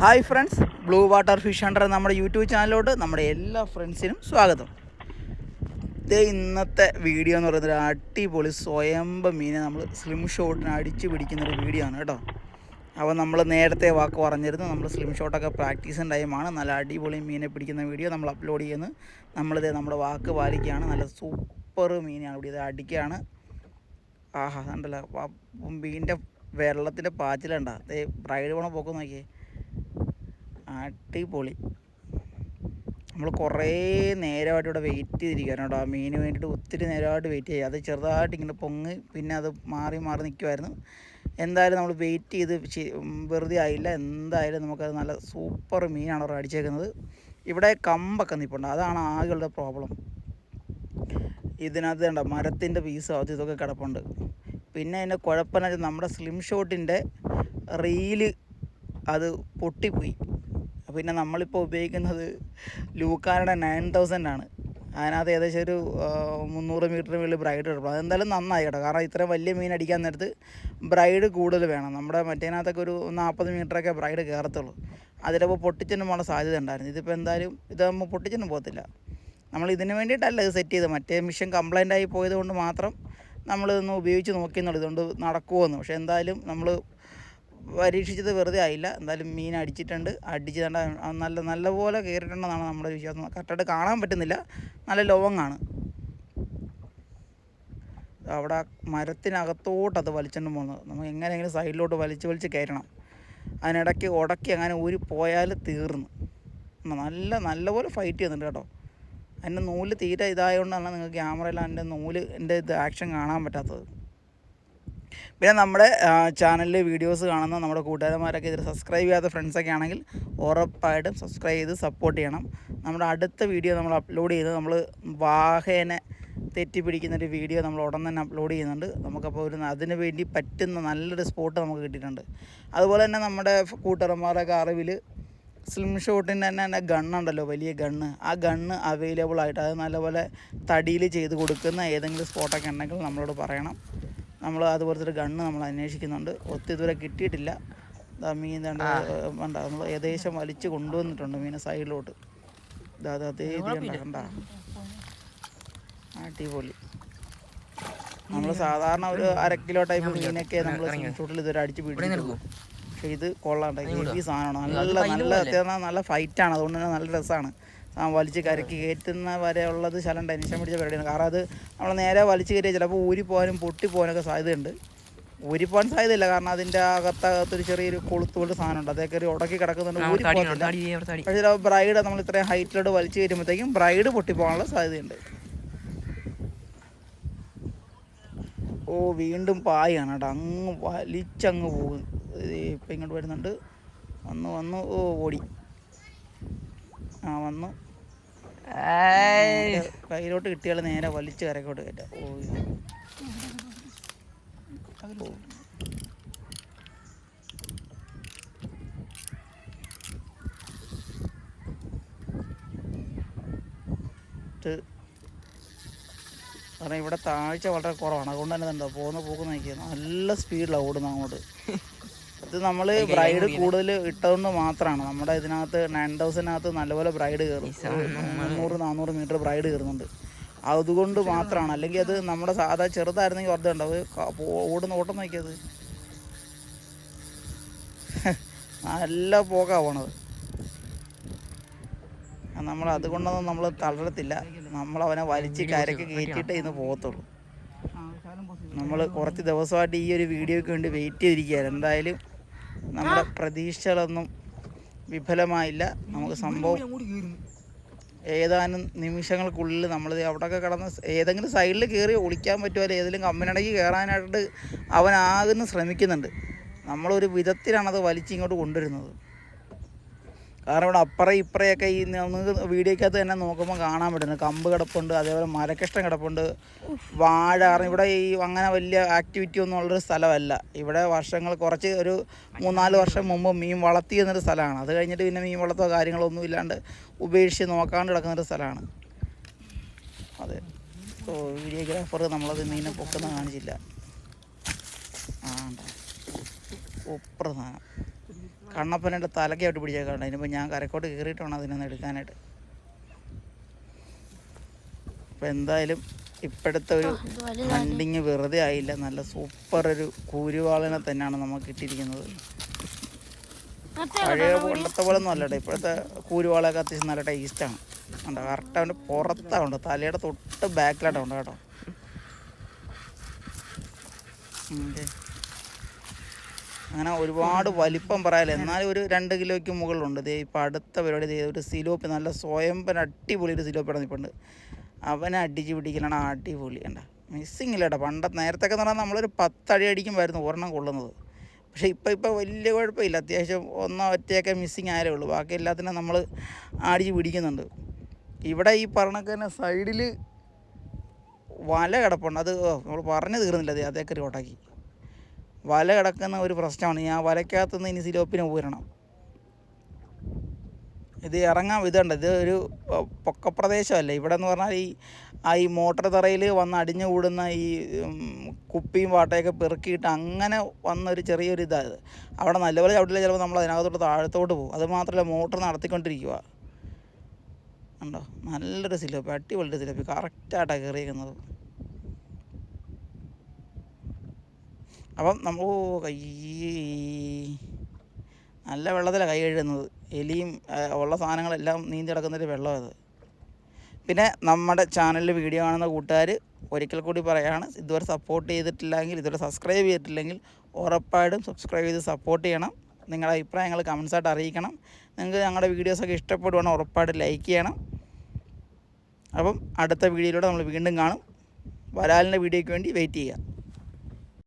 Hi friends Blue Water Fish Hunter നമ്മുടെ YouTube ചാനലിലോട്ട് നമ്മുടെ എല്ലാ ഫ്രണ്ട്സിനും സ്വാഗതം. ഇത് ഇന്നത്തെ വീഡിയോ എന്ന് പറയുന്നത് അടിപൊളി സ്വയംഭ മീനെ നമ്മൾ സ്ലിം ഷോട്ടിന് അടിച്ചു പിടിക്കുന്ന ഒരു വീഡിയോ ആണ് കേട്ടോ. അപ്പോൾ നമ്മൾ നേരത്തെ വാക്ക് പറഞ്ഞിരുന്നു നമ്മൾ സ്ലിം ഷോട്ടൊക്കെ പ്രാക്ടീസ് ടൈമാണ് നല്ല അടിപൊളി മീനെ പിടിക്കുന്ന വീഡിയോ നമ്മൾ അപ്ലോഡ് ചെയ്യുന്നു. നമ്മളിത് നമ്മുടെ വാക്ക് പാലിക്കുകയാണ്. നല്ല സൂപ്പർ മീനാണ് ഇവിടെ ഇത് അടിക്കുകയാണ്. ആഹാ ഉണ്ടല്ലോ മീനിന്റെ വെള്ളത്തിന്റെ പാച്ചിലുണ്ടാ? ബ്രൈഡ് പോണ പോക്ക് നോക്കിയേ. അടിപൊളി. നമ്മൾ കുറേ നേരമായിട്ട് ഇവിടെ വെയിറ്റ് ചെയ്തിരിക്കുകയാണ് കേട്ടോ. ആ മീന് വേണ്ടിയിട്ട് ഒത്തിരി നേരമായിട്ട് വെയിറ്റ് ചെയ്യുക അത് ചെറുതായിട്ട് ഇങ്ങനെ പൊങ്ങി പിന്നെ അത് മാറി മാറി നിൽക്കുമായിരുന്നു എന്തായാലും നമ്മൾ വെയിറ്റ് ചെയ്ത് വെറുതെ ആയില്ല. എന്തായാലും നമുക്കത് നല്ല സൂപ്പർ മീനാണ് അവർ അടിച്ചേക്കുന്നത്. ഇവിടെ കമ്പൊക്കെ നിൽപ്പുണ്ട് അതാണ് ആകെയുള്ള പ്രോബ്ലം ഇതിനകത്ത് കണ്ട? മരത്തിന്റെ പീസ് അത് ഇതൊക്കെ കിടപ്പുണ്ട്. പിന്നെ അതിന്റെ കുഴപ്പമെന്ന് വെച്ചാൽ നമ്മുടെ സ്ലിം ഷോട്ടിന്റെ റീൽ അത് പൊട്ടിപ്പോയി. പിന്നെ നമ്മളിപ്പോൾ ഉപയോഗിക്കുന്നത് ലൂക്കാനയുടെ നയൻ തൗസൻഡ് ആണ്. അതിനകത്ത് ഏകദേശം ഒരു മുന്നൂറ് മീറ്റർ മുകളിൽ ബ്രൈഡ് കിടക്കും അതെന്തായാലും നന്നായി കേട്ടോ. കാരണം ഇത്രയും വലിയ മീൻ അടിക്കാൻ നേരത്ത് ബ്രൈഡ് കൂടുതൽ വേണം. നമ്മുടെ മറ്റേനകത്തൊക്കെ ഒരു നാൽപ്പത് മീറ്ററൊക്കെ ബ്രൈഡ് കയറത്തുള്ളൂ. അതിലപ്പോൾ പൊട്ടിച്ചിനും പോകാൻ സാധ്യത ഉണ്ടായിരുന്നു. ഇതിപ്പോൾ എന്തായാലും ഇതാകുമ്പോൾ പൊട്ടിച്ചിനും പോകത്തില്ല. നമ്മൾ ഇതിന് വേണ്ടിയിട്ടല്ല ഇത് സെറ്റ് ചെയ്തത്. മറ്റേ മിഷൻ കംപ്ലൈന്റ് ആയി പോയത് കൊണ്ട് മാത്രം നമ്മളിതൊന്ന് ഉപയോഗിച്ച് നോക്കിയെന്നുള്ളൂ. ഇതുകൊണ്ട് നടക്കുമോ എന്ന് പക്ഷേ എന്തായാലും നമ്മൾ പരീക്ഷിച്ചത് വെറുതെ ആയില്ല. എന്തായാലും മീൻ അടിച്ചിട്ടുണ്ട്. അടിച്ച് നല്ല നല്ല നല്ലപോലെ കയറിയിട്ടുണ്ടെന്നാണ് നമ്മുടെ വിശ്വാസം. കറക്റ്റായിട്ട് കാണാൻ പറ്റുന്നില്ല. നല്ല ലോങ്ങാണ്. അവിടെ മരത്തിനകത്തോട്ട് അത് വലിച്ചുകൊണ്ട് പോകുന്നത് നമുക്ക് എങ്ങനെയെങ്കിലും സൈഡിലോട്ട് വലിച്ച് വലിച്ച് കയറ്റണം അതിനിടയ്ക്ക് ഉടക്കി അങ്ങനെ ഊരി പോയാൽ തീർന്നു. നല്ല നല്ലപോലെ ഫൈറ്റ് ചെയ്യുന്നുണ്ട് കേട്ടോ. അതിന്റെ നൂൽ തീരെ ഇതായതുകൊണ്ടാണ് നിങ്ങൾക്ക് ക്യാമറയിൽ അതിന്റെ നൂൽ എന്റെ ഇത് ആക്ഷൻ കാണാൻ പറ്റാത്തത്. പിന്നെ നമ്മുടെ ചാനലിൽ വീഡിയോസ് കാണുന്ന നമ്മുടെ കൂട്ടുകാരന്മാരൊക്കെ ഇതിൽ സബ്സ്ക്രൈബ് ചെയ്യാത്ത ഫ്രണ്ട്സൊക്കെ ആണെങ്കിൽ ഉറപ്പായിട്ടും സബ്സ്ക്രൈബ് ചെയ്ത് സപ്പോർട്ട് ചെയ്യണം. നമ്മുടെ അടുത്ത വീഡിയോ നമ്മൾ അപ്ലോഡ് ചെയ്ത് നമ്മൾ വാഹേനെ തെറ്റിപ്പിടിക്കുന്ന ഒരു വീഡിയോ നമ്മൾ ഉടൻ തന്നെ അപ്ലോഡ് ചെയ്യുന്നുണ്ട്. നമുക്കപ്പോൾ ഒരു അതിന് വേണ്ടി പറ്റുന്ന നല്ലൊരു സ്പോട്ട് നമുക്ക് കിട്ടിയിട്ടുണ്ട്. അതുപോലെ തന്നെ നമ്മുടെ കൂട്ടുകാരന്മാരൊക്കെ അറിവിൽ സ്ലിം ഷോട്ടിന്റെ തന്നെ തന്നെ ഗണ്ണുണ്ടല്ലോ വലിയ ഗണ്ണ് ആ ഗണ്ണ് അവൈലബിൾ ആയിട്ട് അത് നല്ലപോലെ തടിയിൽ ചെയ്ത് കൊടുക്കുന്ന ഏതെങ്കിലും സ്പോട്ടൊക്കെ ഉണ്ടെങ്കിൽ നമ്മളോട് പറയണം. നമ്മൾ അതുപോലത്തെ ഒരു ഗണ്ണ് നമ്മൾ അന്വേഷിക്കുന്നുണ്ട്. ഒത്തിരി ഇതുവരെ കിട്ടിയിട്ടില്ല. മീൻ തണ്ട വേണ്ട നമ്മൾ ഏകദേശം വലിച്ചു കൊണ്ടുവന്നിട്ടുണ്ട് മീനെ സൈഡിലോട്ട്. ഇതാ അത് കണ്ട അടിപൊളി. നമ്മൾ സാധാരണ ഒരു അര കിലോ ടൈപ്പ് മീനൊക്കെ നമ്മൾ ഷൂട്ടിൽ ഇതുവരെ അടിച്ച് പിടിച്ചിട്ടുള്ളൂ. പക്ഷേ ഇത് കൊള്ളാണ്ട ഹെവി സാധനമാണ്. നല്ല നല്ല അത്യാവശ്യം നല്ല ഫൈറ്റാണ്. അതുകൊണ്ട് തന്നെ നല്ല രസമാണ് വലിച്ച് കരക്കി കയറ്റുന്ന വരെ ഉള്ളത് ശലം ടെൻഷൻ പിടിച്ച പരിപാടിയാണ്. കാരണം അത് നമ്മൾ നേരെ വലിച്ച് കയറ്റിയാൽ ചിലപ്പോൾ ഊരിപ്പോകാനും പൊട്ടിപ്പോകാനൊക്കെ സാധ്യതയുണ്ട്. ഊരിപ്പോകാൻ സാധ്യതയില്ല. കാരണം അതിന്റെ അകത്തകത്തൊരു ചെറിയൊരു കൊളുത്ത് പോലെ സാധനമുണ്ട്. അതേ കയറി ഉടക്കി കിടക്കുന്നുണ്ട്. ഊരി പോകത്തില്ല പക്ഷേ ബ്രൈഡ് നമ്മൾ ഇത്രയും ഹൈറ്റിലോട്ട് വലിച്ചു കയറ്റുമ്പോഴത്തേക്കും ബ്രൈഡ് പൊട്ടിപ്പോകാനുള്ള സാധ്യതയുണ്ട്. ഓ വീണ്ടും പായാണ് കേട്ടോ. അങ്ങ് വലിച്ചങ്ങ് പോകും ഇപ്പം ഇങ്ങോട്ട് വരുന്നുണ്ട്. വന്നു വന്നു ഓ ഓടി. ആ വന്നു. കയ്യിലോട്ട് കിട്ടിയാൽ നേരെ വലിച്ച് കരക്കോട്ട് കയറ്റാം. ഓ കാരണം ഇവിടെ താഴ്ച വളരെ കുറവാണ്. അതുകൊണ്ട് തന്നെ എന്താ പോകുന്ന പോക്ക് നോക്കിയാൽ നല്ല സ്പീഡിലാണ് ഓടുന്നത് അങ്ങോട്ട്. ഇത് നമ്മൾ ബ്രൈഡ് കൂടുതൽ ഇട്ടതുകൊണ്ട് മാത്രമാണ് നമ്മുടെ ഇതിനകത്ത് നയൻ തൗസൻഡിനകത്ത് നല്ലപോലെ ബ്രൈഡ് കയറും. മുന്നൂറ് നാനൂറ് മീറ്റർ ബ്രൈഡ് കയറുന്നുണ്ട്. അതുകൊണ്ട് മാത്രമാണ് അല്ലെങ്കിൽ അത് നമ്മുടെ സാധാ ചെറുതായിരുന്നെങ്കിൽ വെറുതെ ഉണ്ടാവും ഓടുന്ന ഓട്ടം നോക്കിയത് നല്ല പോക്കാ പോണത്. നമ്മൾ അതുകൊണ്ടൊന്നും നമ്മൾ തളരത്തില്ല. നമ്മൾ അവനെ വലിച്ച് കരക്ക് കയറ്റിയിട്ട് ഇന്ന് പോകത്തുള്ളൂ. നമ്മൾ കുറച്ച് ദിവസമായിട്ട് ഈ ഒരു വീഡിയോയ്ക്ക് വേണ്ടി വെയിറ്റ് ചെയ്തിരിക്കുകയാണ്. എന്തായാലും നമ്മുടെ പ്രതീക്ഷകളൊന്നും വിഫലമായില്ല. നമുക്ക് സംഭവം ഏതാനും നിമിഷങ്ങൾക്കുള്ളിൽ നമ്മൾ അവിടെയൊക്കെ കിടന്ന് ഏതെങ്കിലും സൈഡിൽ കയറി ഒളിക്കാൻ പറ്റുമോ അല്ലെങ്കിൽ ഏതെങ്കിലും കമ്പനിടയ്ക്ക് കയറാനായിട്ട് അവൻ ആകുന്നു ശ്രമിക്കുന്നുണ്ട്. നമ്മളൊരു വിധത്തിലാണത് വലിച്ചിങ്ങോട്ട് കൊണ്ടുവരുന്നത്. കാരണം ഇവിടെ അപ്പുറം ഇപ്പുറയൊക്കെ ഈ നമുക്ക് വീഡിയോക്കകത്ത് തന്നെ നോക്കുമ്പോൾ കാണാൻ പറ്റുന്നു കമ്പ് കിടപ്പുണ്ട് അതേപോലെ മരക്കഷ്ടം കിടപ്പുണ്ട് വാഴ കാരണം ഇവിടെ ഈ അങ്ങനെ വലിയ ആക്ടിവിറ്റി ഒന്നും ഉള്ളൊരു സ്ഥലമല്ല. ഇവിടെ വർഷങ്ങൾ കുറച്ച് ഒരു മൂന്നാൽ വർഷം മുമ്പ് മീൻ വളർത്തി എന്നൊരു സ്ഥലമാണ്. അത് കഴിഞ്ഞിട്ട് പിന്നെ മീൻ വളർത്തോ കാര്യങ്ങളൊന്നും ഇല്ലാണ്ട് ഉപേക്ഷിച്ച് നോക്കാണ്ട് കിടക്കുന്നൊരു സ്ഥലമാണ്. അതെ. ഓ വീഡിയോഗ്രാഫർ നമ്മളത് മീനെ പൊക്കുന്ന കാണിച്ചില്ല. ആ ഉണ്ടോ. സാധനം കണ്ണപ്പനന്റെ തലക്കായിട്ട് പിടിച്ചേക്കാണ്ട് ഇനിയിപ്പോൾ ഞാൻ കരക്കോട്ട് കയറിയിട്ട് വേണം അതിനൊന്ന് എടുക്കാനായിട്ട്. അപ്പോൾ എന്തായാലും ഇപ്പോഴത്തെ ഒരു ഹണ്ടിങ് വെറുതെ ആയില്ല. നല്ല സൂപ്പർ ഒരു കൂരുവാളിനെ തന്നെയാണ് നമുക്ക് കിട്ടിയിരിക്കുന്നത്. പഴയ പണ്ടത്തെ പോലെ ഒന്നും അല്ലട്ടെ. ഇപ്പോഴത്തെ കൂരുവാളൊക്കെ അത്യാവശ്യം നല്ല ടേസ്റ്റാണ് കണ്ടോ? കറക്റ്റ് അവന്റെ പുറത്താണ് തലയുടെ തൊട്ട് ബാക്കിലായിട്ടുണ്ട് കേട്ടോ. ഓക്കെ. അങ്ങനെ ഒരുപാട് വലിപ്പം പറയാനില്ല എന്നാലും ഒരു രണ്ട് കിലോയ്ക്ക് മുകളിലുണ്ട്. ദേ ഇപ്പം അടുത്ത പരിപാടി ദേ ഒരു സിലോപ്പി നല്ല സ്വയംപൻ അടിപൊളി ഒരു സിലോപ്പി ഇടന്നിപ്പുണ്ട് അവനെ അടിച്ച് പിടിക്കലാണ് അടിപൊളി. കണ്ട മിസ്സിങ് ഇല്ല കേട്ടോ പണ്ട നേരത്തെ എന്ന് പറഞ്ഞാൽ നമ്മളൊരു പത്തടി അടിക്കുമായിരുന്നു ഒരെണ്ണം കൊള്ളുന്നത്. പക്ഷേ ഇപ്പം ഇപ്പോൾ വലിയ കുഴപ്പമില്ല. അത്യാവശ്യം ഒന്നോ ഒറ്റയൊക്കെ മിസ്സിങ് ആയാലേ ഉള്ളൂ. ബാക്കി എല്ലാത്തിനും നമ്മൾ അടിച്ച് പിടിക്കുന്നുണ്ട്. ഇവിടെ ഈ പറഞ്ഞൊക്കെ തന്നെ സൈഡിൽ വല കിടപ്പുണ്ട്. അത് നമ്മൾ പറഞ്ഞു തീർന്നില്ല. അതേ അതേക്കറി ഓട്ടാക്കി. വല കിടക്കുന്ന ഒരു പ്രശ്നമാണ്. ഞാൻ ആ വലക്കകത്തുനിന്ന് ഇനി സിലോപ്പിന് ഊരണം. ഇത് ഇറങ്ങാൻ ഇതുണ്ട്. ഇത് ഒരു പൊക്കപ്രദേശമല്ല? ഇവിടെ എന്ന് പറഞ്ഞാൽ ഈ ആ ഈ മോട്ടർ തറയിൽ വന്ന് അടിഞ്ഞു കൂടുന്ന ഈ കുപ്പിയും പാട്ടയൊക്കെ പെറുക്കിയിട്ട് അങ്ങനെ വന്നൊരു ചെറിയൊരു ഇതാണ് അവിടെ നല്ലപോലെ ചവിട്ടില്ല ചിലപ്പോൾ നമ്മൾ അതിനകത്തോട്ട് താഴത്തോട്ട് പോകും. അതുമാത്രമല്ല മോട്ടർ നടത്തിക്കൊണ്ടിരിക്കുക ഉണ്ടോ നല്ലൊരു സിലോപ്പി അടിപൊളി സിലോപ്പി. കറക്റ്റായിട്ടാണ് കയറിയിരിക്കുന്നത്. അപ്പം നമ്മൾ കൈ. നല്ല വെള്ളത്തിലാണ് കൈ കഴുകുന്നത്. എലിയും ഉള്ള സാധനങ്ങളെല്ലാം നീന്തി കിടക്കുന്നൊരു വെള്ളം അത്. പിന്നെ നമ്മുടെ ചാനലിൽ വീഡിയോ കാണുന്ന കൂട്ടുകാർ ഒരിക്കൽ കൂടി പറയുകയാണ് ഇതുവരെ സപ്പോർട്ട് ചെയ്തിട്ടില്ലെങ്കിൽ ഇതുവരെ സബ്സ്ക്രൈബ് ചെയ്തിട്ടില്ലെങ്കിൽ ഉറപ്പായിട്ടും സബ്സ്ക്രൈബ് ചെയ്ത് സപ്പോർട്ട് ചെയ്യണം. നിങ്ങളുടെ അഭിപ്രായങ്ങൾ കമൻസായിട്ട് അറിയിക്കണം. നിങ്ങൾക്ക് ഞങ്ങളുടെ വീഡിയോസൊക്കെ ഇഷ്ടപ്പെടുവാണെങ്കിൽ ഉറപ്പായിട്ട് ലൈക്ക് ചെയ്യണം. അപ്പം അടുത്ത വീഡിയോയിലൂടെ നമ്മൾ വീണ്ടും കാണും. വരാലിന്റെ വീഡിയോയ്ക്ക് വേണ്ടി വെയിറ്റ് ചെയ്യുക.